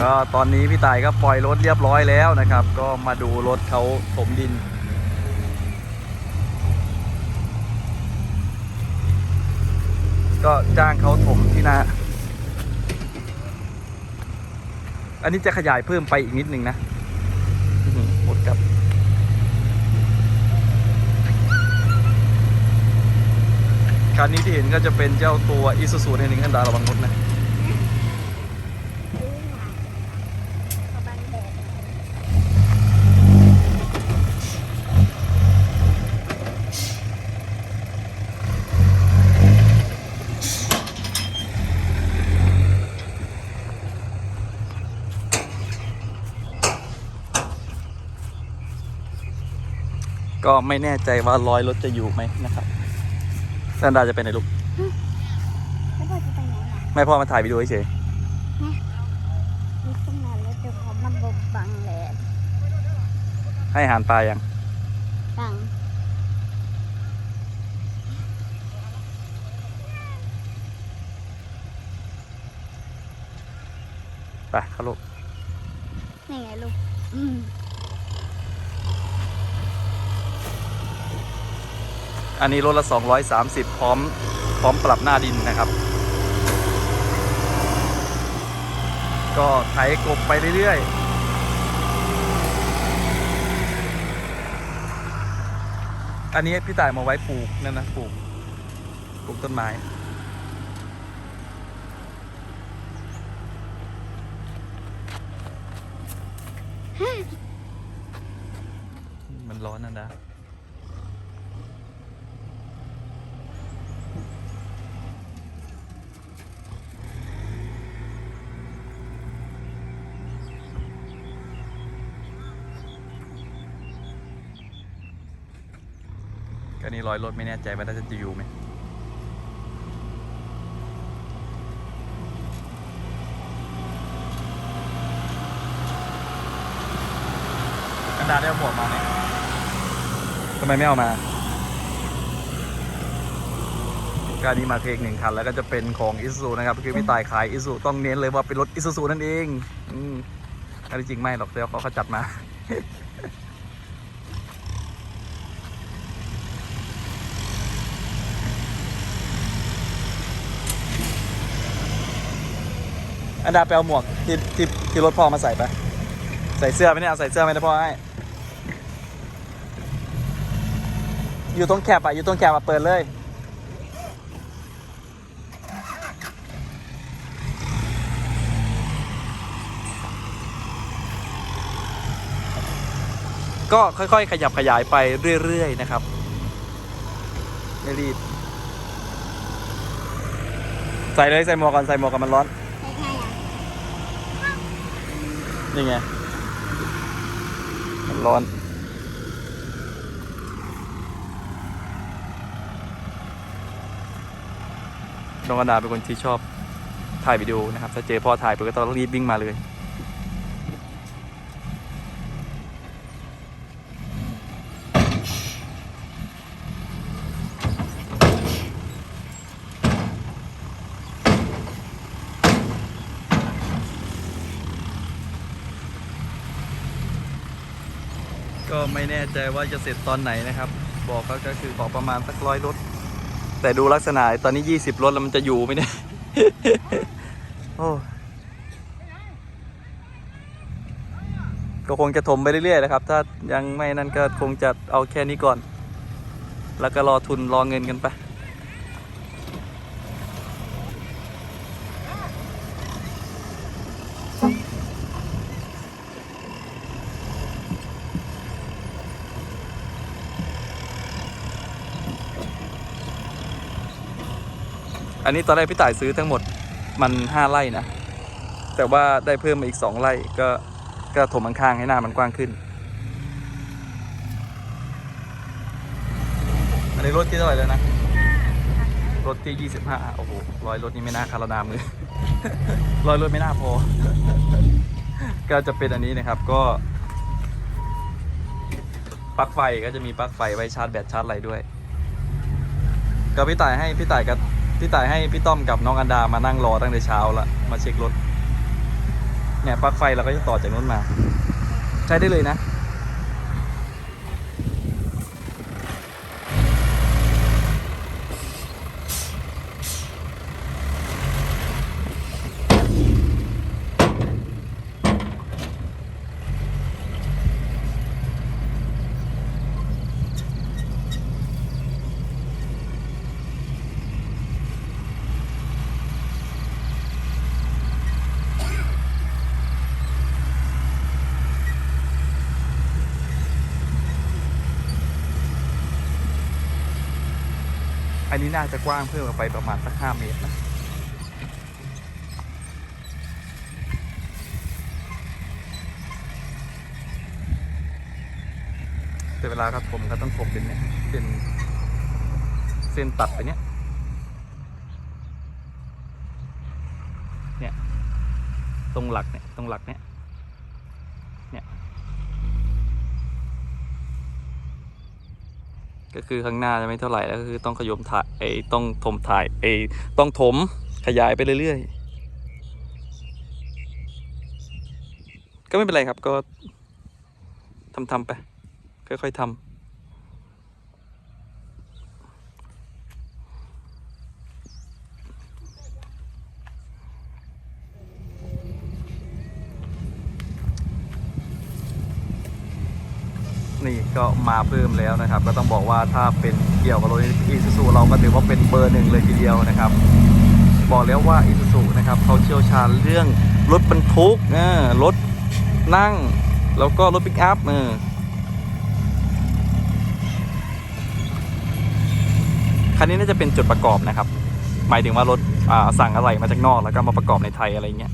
ก็ตอนนี้พี่ต่ายก็ปล่อยรถเรียบร้อยแล้วนะครับ ก็มาดูรถเขาถมดิน ก็จ้างเขาถมที่นาอันนี้จะขยายเพิ่มไปอีกนิดนึงนะหมดกับคันนี้ที่เห็นก็จะเป็นเจ้าตัว Isuzu ในหนึ่งอันดาระวังรถนะ ซื้อมาเขาบังแดด ก็ไม่แน่ใจว่ารอยรถจะอยู่ไหมนะครับอันดาจะไปไหนลูกแล้วพ่อจะไปไหนล่ะไม่พ่อมาถ่ายวิดีโอเฉยมีต้นไม้แล้วจะขอมันบบังแดดๆให้อาหารปลายังบังไปเข้าลูกนี่ไงลูกอืม อันนี้รถละ 230 พร้อม พร้อมปรับหน้าดินนะครับ ก็ไถกบไปเรื่อยๆอันนี้พี่ต่ายมาไว้ปลูกนั่นนะปลูกปลูกต้นไม้ มันร้อนนะนะ ก็นี่รอยรถไม่แน่ใจว่าน่าจะอยู่ไหมกันดาได้เอาหมวกมาไหมทำไมไม่เอามาก็นี้มาเทคหนึ่งคันแล้วก็จะเป็นของอิซูนะครับคือพี่ตายขายอิซูต้องเน้นเลยว่าเป็นรถอิซูนั่นเอง อืมอันนี้จริงไม่หรอกเดี๋ยวเขาจัดมา อันดาไปเอาหมวกที่ที่ที่รถพ่อมาใส่ไป ใส่เสื้อไหมเนี่ยเอาใส่เสื้อไหมนะพ่อให้ อยู่ตรงแคบอะ อยู่ตรงแคบอะ เปิดเลย ก็ค่อยๆ ขยับขยายไปเรื่อย ๆ นะครับ ไม่รีบ ใส่เลย ใส่หมวกก่อน ใส่หมวกก่อนมันร้อน ใช่ใช่อะ นี่ไง มันร้อน น้องอนาเป็นคนที่ชอบถ่ายวิดีโอนะครับ ถ้าเจอพ่อถ่ายไปก็ต้องรีบวิ่งมาเลย ไม่แน่ใจว่าจะเสร็จตอนไหนนะครับ บอกก็ก็คือขอประมาณสักร้อยรถ แต่ดูลักษณะตอนนี้ 20 รถแล้วมันจะอยู่ไหมเนี่ยโอ้ก็คงจะถมไปเรื่อยๆนะครับ ถ้ายังไม่นั่นก็คงจะเอาแค่นี้ก่อน แล้วก็รอทุนรอเงินกันไป อันนี้ตอนแรกพี่ต่ายซื้อทั้งหมดมันห้าไร่นะ แต่ว่าได้เพิ่มมาอีกสองไร่ก็ก็ถมข้างๆให้หน้ามันกว้างขึ้น อันนี้รถที่เท่าไหร่แล้วนะ รถที่25โอ้โหร้อยรถนี้ไม่น่าคารนามือร้อยรถไม่น่าพอ ก็จะเป็นอันนี้นะครับก็ปลั๊กไฟก็จะมีปลั๊กไฟไว้ชาร์จแบตชาร์จอะไรด้วย ก็พี่ต่ายให้พี่ต่ายกับ พี่ต่ายให้พี่ต้อมกับน้องอันดามานั่งรอตั้งแต่เช้าละมาเช็ครถเนี่ยปลั๊กไฟเราก็จะต่อจากนู้นมา ใช้ได้เลยนะ อันนี้น่าจะกว้างเพิ่มออกไปประมาณสักห้าเมตรนะแต่เวลาเขาถมก็ต้องถมเป็นเนี่ยเป็นเส้นตัดไปเนี่ยเนี่ยตรงหลักเนี่ยตรงหลักเนี่ยเนี่ย ก็คือข้างหน้าจะไม่เท่าไหร่แล้วก็คือต้องขยมถ่ายไอ้ต้องถมถ่ายไอ้ต้องถมขยายไปเรื่อยๆ ก็ไม่เป็นไรครับก็ทำทำๆไป ค่อยๆทำนี่ ก็มาเพิ่มแล้วนะครับ ก็ต้องบอกว่าถ้าเป็นเกี่ยวกับรถอีซูซูเราก็ถือว่าเป็นเบอร์หนึ่งเลยทีเดียวนะครับ บอกแล้วว่าอีซูซูนะครับเขาเชี่ยวชาญเรื่องรถบรรทุกรถนั่ง แล้วก็รถปิกอัพเออคันนี้น่าจะเป็นจุดประกอบนะครับ หมายถึงว่ารถสั่งอะไรมาจากนอกแล้วก็มาประกอบในไทยอะไรเงี้ย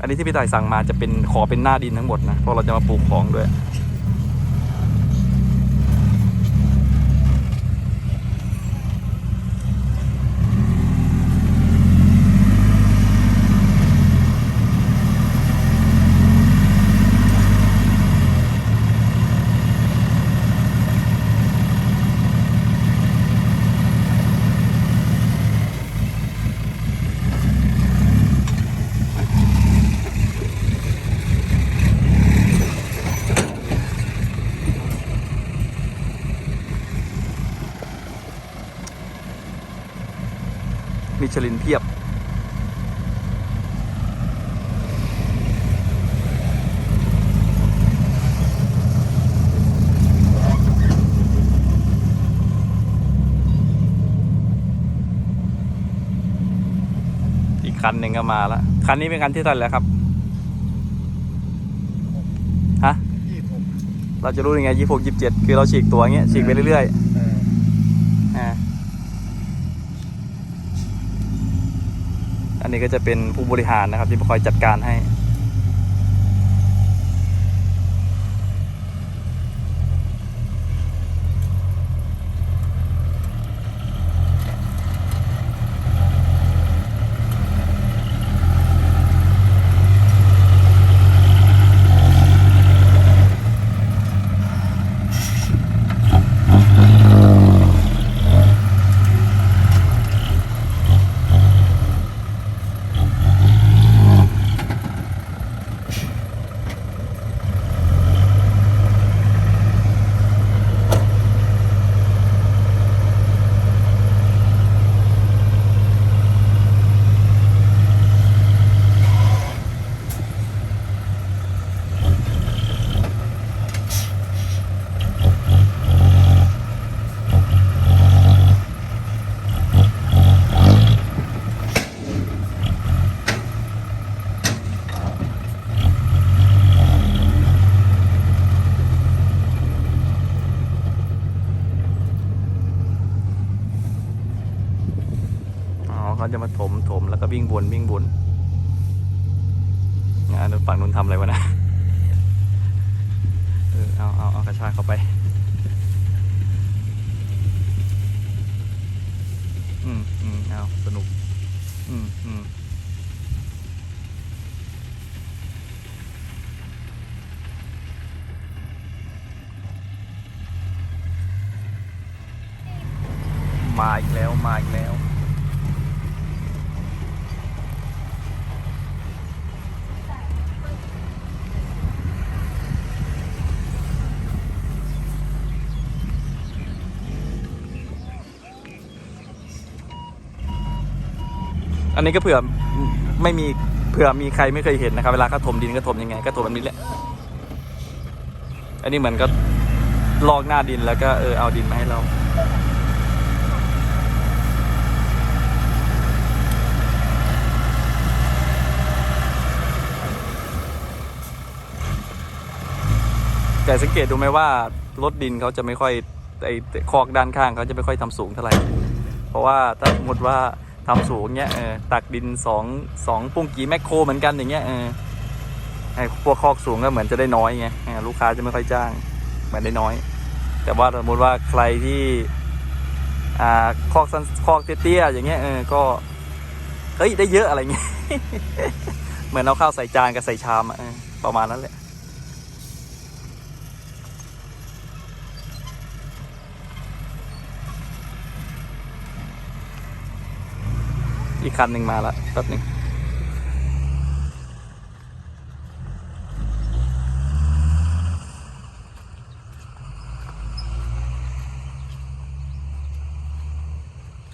อันนี้ที่พี่ต่ายสั่งมาจะเป็นขอเป็นหน้าดินทั้งหมดนะ เพราะเราจะมาปลูกของด้วย ชลินเพียบ อีกคันหนึ่งก็มาแล้ว คันนี้เป็นคันที่เท่าไหร่แล้วครับ ฮะยี่หกเราจะรู้ยังไงยี่หกยี่เจ็ดคือเราฉีกตัวอย่างเงี้ยฉีกไปเรื่อยเออๆอ่า อันนี้ก็จะเป็นผู้บริหารนะครับที่คอยจัดการให้ เขาจะมาถมถมแล้วก็วิ่งวนวิ่งวนงานฝั่งนู้นทำอะไรวะนะเออเอาเอาเอากระชากเข้าไปอืมอืมเอาสนุก อืมอืมมาอีกแล้ว มาอีกแล้ว อันนี้ก็เผื่อไม่มีเผื่อมีใครไม่เคยเห็นนะครับ เวลาเขาถมดินก็ถมยังไง ก็ถมแบบนี้แหละ อันนี้เหมือนก็ลอกหน้าดินแล้วก็เออเอาดินมาให้เราแต่สังเกตดูไหมว่ารถดินเขาจะไม่ค่อยไอ้คอกด้านข้างเขาจะไม่ค่อยทำสูงเท่าไหร่ เพราะว่าถ้าสมมติว่า ทำสูงเนี้ยเออตักดินสองสองปุ้งกีแมคโครเหมือนกันอย่างเงี้ยเออไอ้พวกคอกสูงก็เหมือนจะได้น้อยไงลูกค้าจะไม่ค่อยจ้าง เหมือนได้น้อย แต่ว่าสมมติว่าใครที่อ่าคอกสั้นคอกเตี้ยๆอย่างเงี้ยเออก็เฮ้ยได้เยอะอะไรเงี้ยเหมือนเอาข้าวใส่จานกับใส่ชามอะเออประมาณนั้นแหละ อีกคันหนึ่งมาแล้วแป๊บหนึ่ง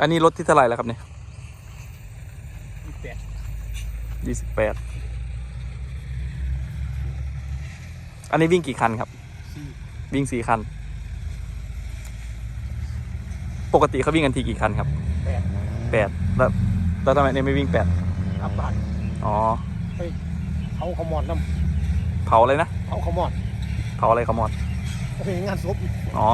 อันนี้รถที่เท่าไหร่แล้วครับเนี่ยแปดยี่สิบแปดอันนี้วิ่งกี่คันครับสี่วิ่งสี่คัน ปกติเขาวิ่งกันทีกี่คันครับแปดแปดแล้ว แล้วทำไมเนี่ยไม่วิ่งแปดกลับบ้านอ๋อเอาขมอนน้เผาเลยนะำเอาขมอนเผาอะไรขมอด ไปงานศพอ๋อ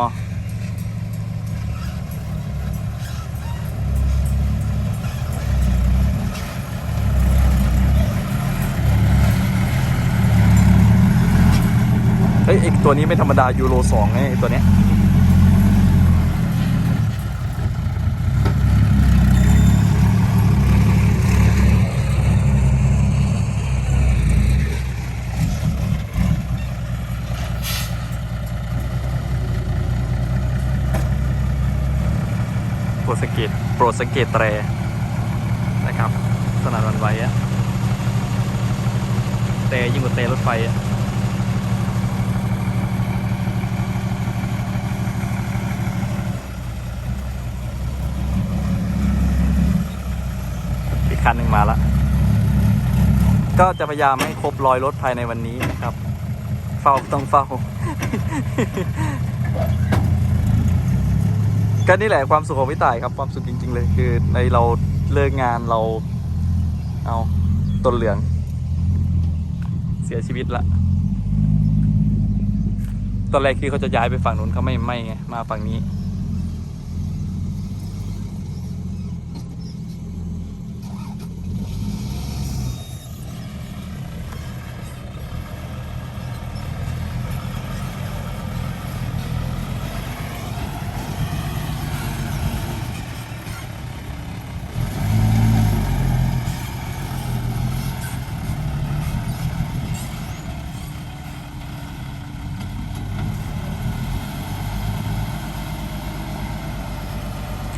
เฮ้ยไอตัวนี้ไม่ธรรมดายูโรสองไงไอ้ตัวเนี้ย โปรดสังเกตโป รดสังเกตแตรนะครับสนานวันไหวอะแต่ยิ่งกว่าแต่รถไฟอะอีกคันหนึ่งมาละก็จะพยายามให้ครบรอยรถภายในวันนี้นะครับ เฝ้าต้องเฝ้า ก็นี่แหละความสุขของพี่ต่ายครับความสุขจริง ๆ เลยคือในเราเลิกงานเรา เอาต้นเหลือง เสียชีวิตละตอนแรกคือเขาจะย้ายไปฝั่งนู้นเขาไม่ไม่ไงมาฝั่งนี้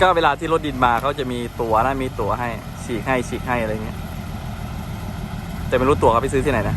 ก็เวลาที่รถดินมาเขาจะมีตั๋วนะมีตั๋วให้ฉีกให้ฉีกให้อะไรเงี้ย แต่ไม่รู้ตั๋วเขาไปซื้อที่ไหนนะ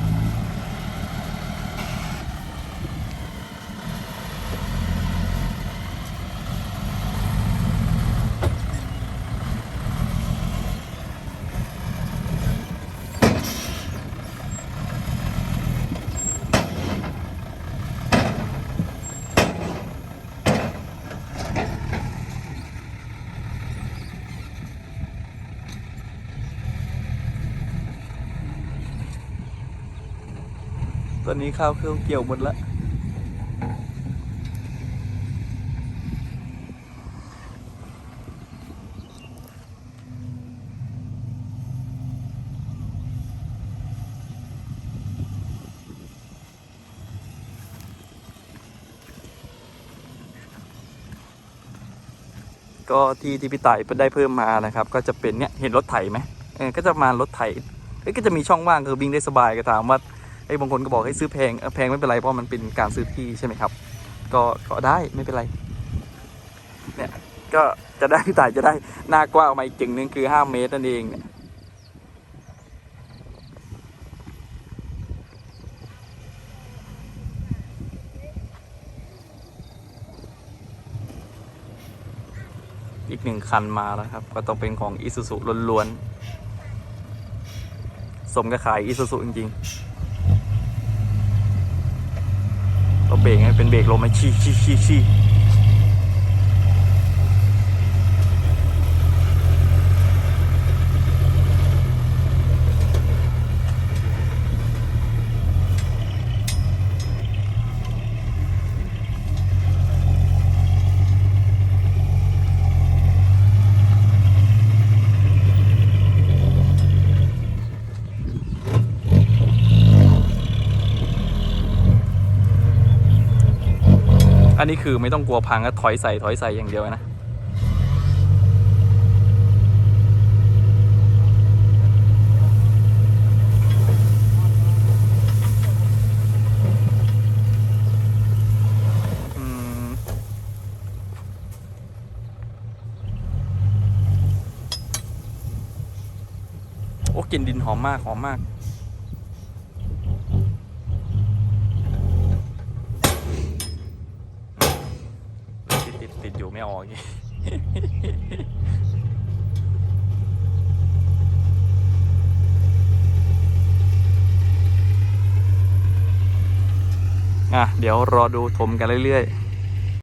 ตอนนี้ข้าวเครื่องเกี่ยวหมดละก็ที่ที่พี่ต่ายได้เพิ่มมานะครับ ก็จะเป็นเนี่ยเห็นรถไถไหมเออก็จะมารถไถเอ้ก็จะมีช่องว่างคือวิ่งได้สบายก็ถามว่า ไอ้บางคนก็บอกให้ซื้อแพงแพงไม่เป็นไรเพราะมันเป็นการซื้อที่ใช่ไหมครับ ก็ก็ได้ไม่เป็นไร เนี่ยก็จะได้พี่ต่ายจะได้หน้ากว้างมาอีกจึงนึงคือห้าเมตรนั่นเองเนี่ยอีกหนึ่งคันมาแล้วครับ ก็ต้องเป็นของอิซูซุล้วนๆ สมกับขายอีซูซูจริง ๆ เราเบรกให้เป็นเบรกลมไหมชี้ชี้ชี้ชี้ นนี้คือไม่ต้องกลัวพังก็ถอยใส่ถอยใส่อย่างเดียวนะโอ้กลิ่นดินหอมมากหอมมาก ติดติดติดอยู่ไม่ออกอีก อะ เดี๋ยวรอดูชมกันเรื่อยๆ